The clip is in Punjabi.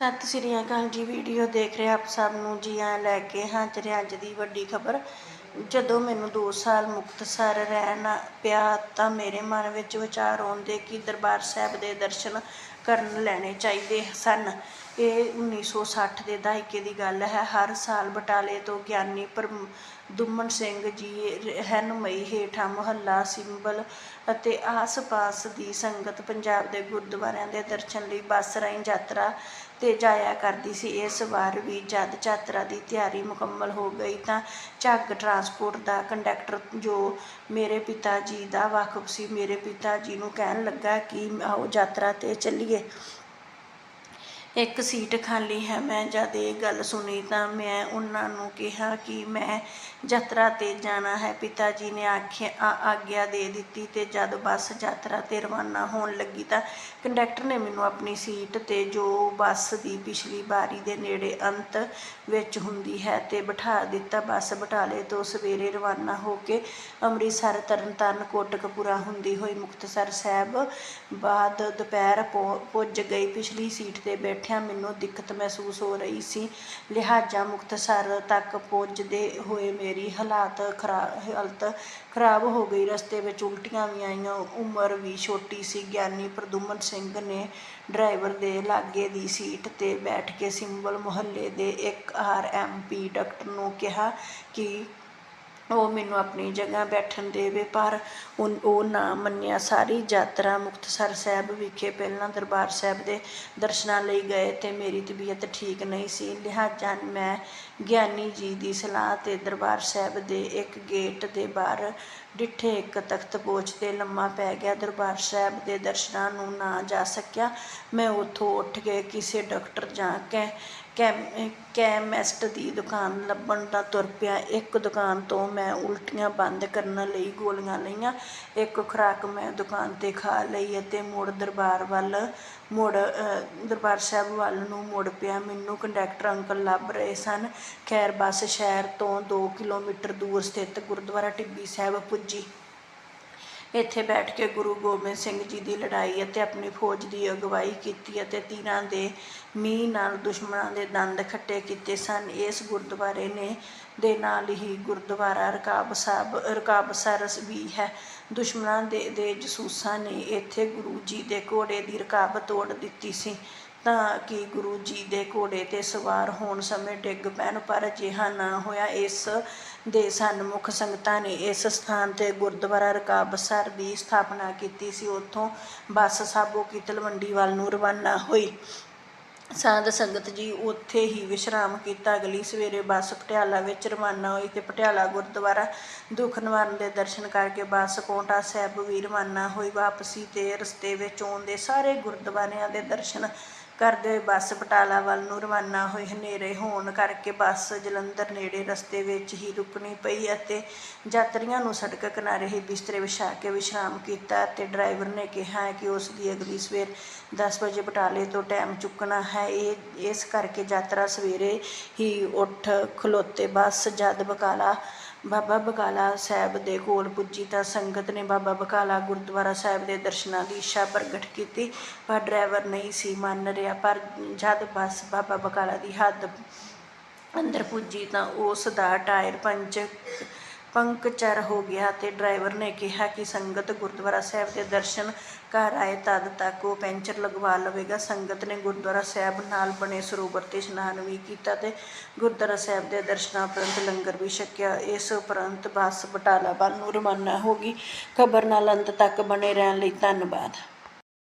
ਸਤਿ ਸ੍ਰੀ ਅਕਾਲ ਜੀ, ਵੀਡੀਓ ਦੇਖ ਰਹੇ ਆਪ ਸਭ ਨੂੰ। ਜੀ ਆ ਲੈ ਕੇ ਹਾਜ਼ਰ ਹਾਂ ਅੱਜ ਦੀ ਵੱਡੀ ਖਬਰ। ਜਦੋਂ ਮੈਨੂੰ 2 ਸਾਲ ਮੁਕਤਸਰ ਰਹਿਣਾ ਪਿਆ ਤਾਂ ਮੇਰੇ ਮਨ ਵਿੱਚ ਵਿਚਾਰ ਆਉਂਦੇ ਕਿ ਦਰਬਾਰ ਸਾਹਿਬ ਦੇ ਦਰਸ਼ਨ ਕਰਨ ਲੈਣੇ ਚਾਹੀਦੇ ਸਨ। ਇਹ 1960 ਦੇ ਦਹਾਕੇ ਦੀ ਗੱਲ ਹੈ। ਹਰ ਸਾਲ ਬਟਾਲੇ ਤੋਂ ਗਿਆਨੀ ਦੁਮਨ ਸਿੰਘ ਜੀ ਰਹਿਨੁਮਾਈ ਹੇਠਾਂ ਮੁਹੱਲਾ, ਸਿੰਬਲ ਅਤੇ ਆਸ-ਪਾਸ ਦੀ ਸੰਗਤ ਪੰਜਾਬ ਦੇ ਗੁਰਦੁਆਰਿਆਂ ਦੇ ਦਰਸ਼ਨ ਲਈ ਬੱਸ ਰਾਹੀਂ ਯਾਤਰਾ ਤੇ ਜਾਇਆ ਕਰਦੀ ਸੀ। ਇਸ ਵਾਰ ਵੀ ਜਦ ਯਾਤਰਾ ਦੀ ਤਿਆਰੀ ਮੁਕੰਮਲ ਹੋ ਗਈ ਤਾਂ ਝੱਗ ਟਰਾਂਸਪੋਰਟ ਦਾ ਕੰਡਕਟਰ ਜੋ ਮੇਰੇ ਪਿਤਾ ਜੀ ਦਾ ਵਾਕਫ ਸੀ, ਮੇਰੇ ਪਿਤਾ ਜੀ ਨੂੰ ਕਹਿਣ ਲੱਗਾ ਕਿ ਆਓ ਯਾਤਰਾ ਤੇ ਚੱਲੀਏ। ਇੱਕ ਸੀਟ ਖਾਲੀ ਹੈ, ਮੈਂ ਜਦ ਇਹ ਗੱਲ ਸੁਣੀ ਤਾਂ ਮੈਂ ਉਹਨਾਂ ਨੂੰ ਕਿਹਾ ਕਿ ਮੈਂ ਯਾਤਰਾ ਤੇ ਜਾਣਾ ਹੈ। ਪਿਤਾ ਜੀ ਨੇ ਆਖਿਆ ਆਗਿਆ ਦੇ ਦਿੱਤੀ ਤੇ ਜਦ ਬੱਸ ਯਾਤਰਾ ਤੇ ਰਵਾਨਾ ਹੋਣ ਲੱਗੀ ਤਾਂ ਕੰਡਕਟਰ ਨੇ ਮੈਨੂੰ ਆਪਣੀ ਸੀਟ ਤੇ ਜੋ ਬੱਸ ਦੀ ਪਿਛਲੀ ਬਾਰੀ ਦੇ ਨੇੜੇ ਅੰਤ ਵਿੱਚ ਹੁੰਦੀ ਹੈ ਤੇ ਬਿਠਾ ਦਿੱਤਾ। ਬੱਸ ਬਟਾਲੇ ਤੋਂ ਸਵੇਰੇ ਰਵਾਨਾ ਹੋ ਕੇ ਅੰਮ੍ਰਿਤਸਰ, ਤਰਨਤਾਰਨ, ਕੋਟਕਪੂਰਾ ਹੁੰਦੀ ਹੋਈ ਮੁਕਤਸਰ ਸਾਹਿਬ ਬਾਅਦ ਦੁਪਹਿਰ ਪੁੱਜ ਗਈ। ਪਿਛਲੀ ਸੀਟ ਤੇ ਬੈਠ ਬੈਠਿਆਂ ਮੈਨੂੰ ਦਿੱਕਤ ਮਹਿਸੂਸ ਹੋ ਰਹੀ ਸੀ। ਲਿਹਾਜ਼ਾ ਮੁਕਤਸਰ ਤੱਕ ਪਹੁੰਚਦੇ ਹੋਏ ਮੇਰੀ ਹਾਲਾਤ ਖਰਾ, ਹਾਲਤ ਖਰਾਬ ਹੋ ਗਈ। ਰਸਤੇ ਵਿੱਚ ਉਲਟੀਆਂ ਵੀ ਆਈਆਂ। ਉਮਰ ਵੀ ਛੋਟੀ ਸੀ। ਗਿਆਨੀ ਪ੍ਰਦੁਮਨ ਸਿੰਘ ਨੇ ਡਰਾਈਵਰ ਦੇ ਲਾਗੇ ਦੀ ਸੀਟ ਤੇ ਬੈਠ ਕੇ ਸਿੰਬਲ ਮੁਹੱਲੇ ਦੇ ਇੱਕ ਆਰ ਐਮ ਪੀ ਡਾਕਟਰ ਨੂੰ ਕਿਹਾ ਕਿ ਉਹ ਮੈਨੂੰ ਆਪਣੀ ਜਗ੍ਹਾ ਬੈਠਣ ਦੇਵੇ, ਪਰ ਉਹ ਨਾ ਮੰਨਿਆ। ਸਾਰੀ ਯਾਤਰਾ ਮੁਕਤਸਰ ਸਾਹਿਬ ਵਿਖੇ ਪਹਿਲਾਂ ਦਰਬਾਰ ਸਾਹਿਬ ਦੇ ਦਰਸ਼ਨਾਂ ਲਈ ਗਏ ਤੇ ਮੇਰੀ ਤਬੀਅਤ ਠੀਕ ਨਹੀਂ ਸੀ। ਲਿਹਾਜ਼ਾ ਮੈਂ ਗਿਆਨੀ ਜੀ ਦੀ ਸਲਾਹ ਤੇ ਦਰਬਾਰ ਸਾਹਿਬ ਦੇ ਇੱਕ ਗੇਟ ਦੇ ਬਾਹਰ ਡਿੱਠੇ ਇੱਕ ਤਖਤ ਪੋਚ ਤੇ ਲੰਮਾ ਪੈ ਗਿਆ। ਦਰਬਾਰ ਸਾਹਿਬ ਦੇ ਦਰਸ਼ਨਾਂ ਨੂੰ ਨਾ ਜਾ ਸਕਿਆ। ਮੈਂ ਉੱਥੋਂ ਉੱਠ ਕੇ ਕਿਸੇ ਡਾਕਟਰ ਜਾਂ ਕੈਮ, ਕੈਮਿਸਟ ਦੀ ਦੁਕਾਨ ਲੱਭਣ ਦਾ ਤੁਰ ਪਿਆ। ਇੱਕ ਦੁਕਾਨ ਤੋਂ ਮੈਂ ਉਲਟੀਆਂ ਬੰਦ ਕਰਨ ਲਈ ਗੋਲੀਆਂ ਲਈਆਂ। ਇੱਕ ਖੁਰਾਕ ਮੈਂ ਦੁਕਾਨ ਤੇ ਖਾ ਲਈ ਅਤੇ ਮੁੜ ਦਰਬਾਰ ਵੱਲ, ਮੁੜ ਦਰਬਾਰ ਸਾਹਿਬ ਵੱਲ ਨੂੰ ਮੁੜ ਪਿਆ। ਮੈਨੂੰ ਕੰਡਕਟਰ ਅੰਕਲ ਲੱਭ ਰਹੇ ਸਨ। ਖੈਰ, ਬੱਸ ਸ਼ਹਿਰ ਤੋਂ ਦੋ ਕਿਲੋਮੀਟਰ ਦੂਰ ਸਥਿਤ ਗੁਰਦੁਆਰਾ ਟਿੱਬੀ ਸਾਹਿਬ ਪੁੱਜੀ। ਇੱਥੇ ਬੈਠ ਕੇ ਗੁਰੂ ਗੋਬਿੰਦ ਸਿੰਘ ਜੀ ਦੀ ਲੜਾਈ ਅਤੇ ਆਪਣੀ ਫੌਜ ਦੀ ਅਗਵਾਈ ਕੀਤੀ ਅਤੇ ਤੀਰਾਂ ਦੇ ਮੀਂਹ ਨਾਲ ਦੁਸ਼ਮਣਾਂ ਦੇ ਦੰਦ ਖੱਟੇ ਕੀਤੇ ਸਨ। ਇਸ ਗੁਰਦੁਆਰੇ ਨੇ ਦੇ ਨਾਲ ਹੀ ਗੁਰਦੁਆਰਾ ਰਕਾਬ ਸਾਹਿਬ ਰਕਾਬਸਰ ਵੀ ਹੈ। ਦੁਸ਼ਮਣਾਂ ਦੇ ਦੇ ਜਸੂਸਾਂ ਨੇ ਇੱਥੇ ਗੁਰੂ ਜੀ ਦੇ ਘੋੜੇ ਦੀ ਰਕਾਬ ਤੋੜ ਦਿੱਤੀ ਸੀ। ਤਾਂ ਕਿ ਗੁਰੂ ਜੀ ਦੇ ਘੋੜੇ ਤੇ ਸਵਾਰ ਹੋਣ ਸਮੇਂ ਡਿੱਗ ਪੈਣ, ਪਰ ਅਜਿਹਾ ਨਾ ਹੋਇਆ। ਇਸ ਦੇ ਸਨਮੁਖ ਸੰਗਤਾਂ ਨੇ ਇਸ ਸਥਾਨ ਤੇ ਗੁਰਦੁਆਰਾ ਰਕਾਬਸਰ ਦੀ ਸਥਾਪਨਾ ਕੀਤੀ ਸੀ। ਉੱਥੋਂ ਬੱਸ ਸਾਬੋ ਕੀ ਤਲਵੰਡੀ ਵੱਲ ਨੂੰ ਰਵਾਨਾ ਹੋਈ। ਸਾਧ ਸੰਗਤ ਜੀ ਉੱਥੇ ਹੀ ਵਿਸ਼ਰਾਮ ਕੀਤਾ। ਅਗਲੀ ਸਵੇਰੇ ਬੱਸ ਪਟਿਆਲਾ ਵਿੱਚ ਰਵਾਨਾ ਹੋਈ ਤੇ ਪਟਿਆਲਾ ਗੁਰਦੁਆਰਾ ਦੁੱਖ ਨਿਵਾਰਨ ਦੇ ਦਰਸ਼ਨ ਕਰਕੇ ਬੱਸ ਕੋਟਾ ਸਾਹਿਬ ਵੀ ਰਵਾਨਾ ਹੋਈ। ਵਾਪਸੀ ਤੇ ਰਸਤੇ ਵਿੱਚ ਆਉਂਦੇ ਸਾਰੇ ਗੁਰਦੁਆਰਿਆਂ ਦੇ ਦਰਸ਼ਨ ਕਰਦੇ ਹੋਏ ਬੱਸ ਬਟਾਲਾ ਵੱਲ ਨੂੰ ਰਵਾਨਾ ਹੋਈ ਹਨੇਰੇ ਹੋਣ ਕਰਕੇ ਬੱਸ ਜਲੰਧਰ ਨੇੜੇ ਰਸਤੇ ਵਿੱਚ ਹੀ ਰੁਕਣੀ ਪਈ ਅਤੇ ਯਾਤਰੀਆਂ ਨੂੰ ਸੜਕ ਕਿਨਾਰੇ ਹੀ ਬਿਸਤਰੇ ਵਿਛਾ ਕੇ ਵਿਸ਼ਰਾਮ ਕੀਤਾ ਅਤੇ ਡਰਾਈਵਰ ਨੇ ਕਿਹਾ ਕਿ ਉਸ ਦੀ ਅਗਲੀ ਸਵੇਰ 10 ਵਜੇ ਬਟਾਲੇ ਤੋਂ ਟਾਈਮ ਚੁੱਕਣਾ ਹੈ। ਇਹ, ਇਸ ਕਰਕੇ ਯਾਤਰਾ ਸਵੇਰੇ ਹੀ ਉੱਠ ਖਲੋਤੇ ਬੱਸ ਜਦ ਬਕਾਲਾ ਬਾਬਾ ਬਕਾਲਾ ਸਾਹਿਬ ਦੇ ਕੋਲ ਪੁੱਜੀ ਤਾਂ ਸੰਗਤ ਨੇ ਬਾਬਾ ਬਕਾਲਾ ਗੁਰਦੁਆਰਾ ਸਾਹਿਬ ਦੇ ਦਰਸ਼ਨਾਂ ਦੀ ਇੱਛਾ ਪ੍ਰਗਟ ਕੀਤੀ, ਪਰ ਡਰਾਈਵਰ ਨਹੀਂ ਸੀ ਮੰਨ ਰਿਹਾ, ਪਰ ਜਦ ਬੱਸ ਬਾਬਾ ਬਕਾਲਾ ਦੀ ਹੱਦ ਅੰਦਰ ਪੁੱਜੀ ਤਾਂ ਉਸ ਦਾ ਟਾਇਰ ਪੰਚ ਪੰਕਚਰ ਹੋ ਗਿਆ ਤੇ ਡਰਾਈਵਰ ਨੇ ਕਿਹਾ ਕਿ ਸੰਗਤ ਗੁਰਦੁਆਰਾ ਸਾਹਿਬ ਦੇ ਦਰਸ਼ਨ ਘਰ ਆਏ ਤਦ ਤੱਕ ਉਹ ਪੈਂਚਰ ਲਗਵਾ ਲਵੇਗਾ। ਸੰਗਤ ਨੇ ਗੁਰਦੁਆਰਾ ਸਾਹਿਬ ਨਾਲ ਬਣੇ ਸਰੋਵਰ ਤੇ ਇਸ਼ਨਾਨ ਵੀ ਕੀਤਾ ਤੇ ਗੁਰਦੁਆਰਾ ਸਾਹਿਬ ਦੇ ਦਰਸ਼ਨਾਂ ਉਪਰੰਤ ਲੰਗਰ ਵੀ ਛਕਿਆ। ਇਸ ਉਪਰੰਤ ਬੱਸ ਬਟਾਲਾ ਵੱਲ ਨੂੰ ਰਵਾਨਾ ਹੋ ਗਈ। ਖਬਰ ਨਾਲ ਅੰਤ ਤੱਕ ਬਣੇ ਰਹਿਣ ਲਈ ਧੰਨਵਾਦ।